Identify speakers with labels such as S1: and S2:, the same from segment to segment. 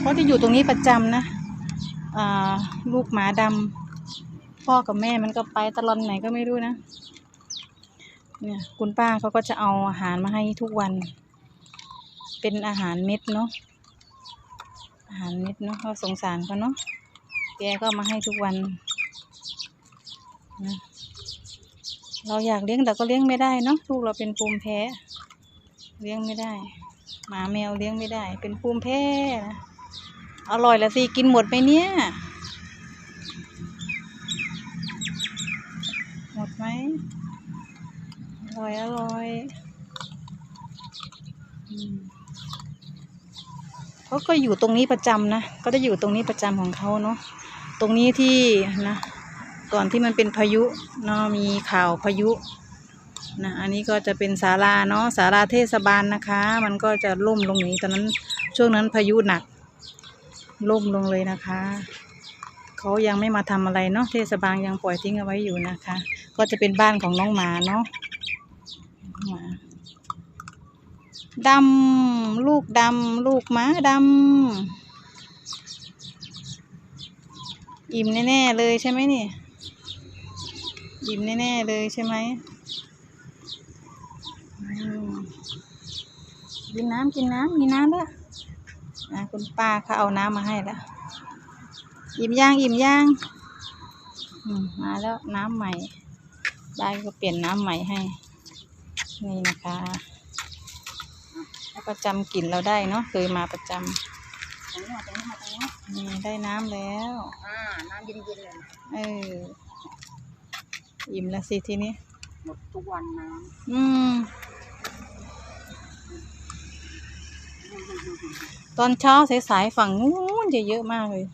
S1: เขาจะอยู่ตรงนี้ประจำนะลูกหมาดำพ่อกับแม่มันก็ไปตลอดไหนก็ไม่รู้นะ เนี่ยคุณป้าเขาก็จะเอาอาหารมาให้ทุกวัน เป็นอาหารเม็ดเนาะอาหารเม็ดเนาะเขาสงสารเขาเนาะแกก็มาให้ทุกวัน นะเราอยากเลี้ยงแต่ก็เลี้ยงไม่ได้เนาะลูกเราเป็นภูมิแพ้ เลี้ยงไม่ได้ หมาแมวเลี้ยงไม่ได้ เป็นภูมิแพ้นะอร่อยละสิกินหมดไหมเนี่ย หมดไหมอร่อยอร่อยเขาก็อยู่ตรงนี้ประจำนะ ก็จะอยู่ตรงนี้ประจำของเขาเนาะ ตรงนี้ที่นะ ก่อนที่มันเป็นพายุเนาะมีข่าวพายุนะอันนี้ก็จะเป็นศาลาเนาะศาลาเทศบาลนะคะ มันก็จะล่มลงนี้ตอนนั้นช่วงนั้นพายุหนักล่มลงเลยนะคะเขายังไม่มาทำอะไรเนาะเทศบาลยังปล่อยทิ้งเอาไว้อยู่นะคะ ก็จะเป็นบ้านของน้องหมาเนาะหมาดำลูกดำลูกหมาดำอิ่มแน่ๆเลยใช่ไหมนี่ อิ่มแน่ ๆ เลยใช่ไหมอืมกินน้ำกินน้ำมีน้ำด้วยนะคุณป้าเขาเอาน้ำมาให้แล้วอิ่มย่างอิ่มย่างอืมมาแล้วน้ำใหม่ได้ก็เปลี่ยนน้ำใหม่ให้ นี่นะคะ แล้วก็จำกลิ่นเราได้เนาะเคยมาประจ
S2: ตรงนี้มาตรงนี้มาตรงนี้ำ
S1: นี่ได้น้ำแล้ว
S2: อ่า น้ำเย็นๆเลยนะ
S1: เออ อิ่มแล้วสิทีนี้
S2: หมดทุกวันน้
S1: อืมตอนเช้าสายๆฝั่งนู้นจะเยอะมากเลย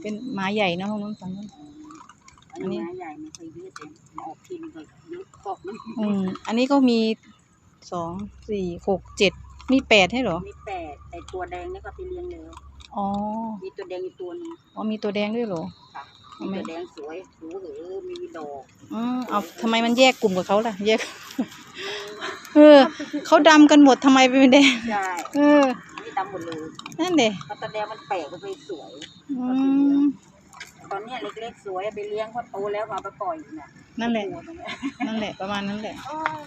S1: เป็นหมาใหญ่เนอะตรงนู้นฝั่งนู้นำอั
S2: อั
S1: น
S2: น
S1: นี้
S2: นี้ใหญ่ไม่เคยยืดเลยมาออกทีมเลยเยอะตกมัน
S1: อืม อันนี้ก็มีสองสี่หกเจ็ดมีแปดให้เหรอ
S2: มีแปดแต่ตัวแดงนี่ก็ไปเลี้ยงแล้ว
S1: อ๋อ
S2: มีตัวแดงอีกตัวหนึง
S1: อ๋อมีตัวแดงด้วยเหรอ
S2: ค่ะ
S1: ทำไม
S2: มีตัวแดงสวยหูเหอมีดอก
S1: อืมเอาทำไมมันแยกกลุ่มกับเขาล่ะ แยก เออเขาดำกันหมดทำไมเป็นแดง
S2: ใช่
S1: เออ
S2: อันนี้ดำหมดเลย
S1: นั่นเด็
S2: เพราะตัวแดงมันแปลกมันไปสวย
S1: อืม
S2: ตอนเนี้ยเล็กๆสวยเอาไปเลี้ยงพอโตแล้วก็เอาไปปล่อยอีกน่ะ
S1: นั่นแหละ
S2: ตัวตรงเนี้ย
S1: นั่นแหละ ประมาณนั้นแหละ
S2: โอ้ย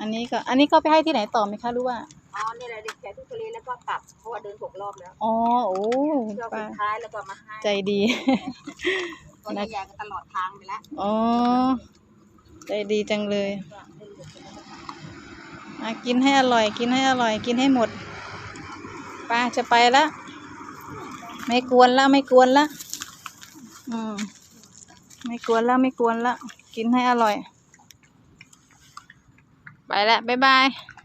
S1: อันนี้ก็ อันนี้ก็ไปให้ที่ไหนต่อไหมคะหรู้ว่า
S2: อ๋อ นี่แหละเด็กแก่ทุกทะเลแล้วก็กลับ เพราะว่าเดินหกรอบแล้ว
S1: อ๋อ โอ้คุณ
S2: เที่ยว
S1: ป้า
S2: สุดท้ายแล้วก็มาให้
S1: ใจดี
S2: ตัวใหญ่ๆก็ตลอดทางไปแล้ว
S1: อ๋อ ใจดีจังเลยมากินให้อร่อย กินให้อร่อย กินให้หมดป้าจะไปละ ไม่กวนละ ไม่กวนละ อืม ไม่กวนละ ไม่กวนละ กินให้อร่อย ไปแล้วบ๊ายบาย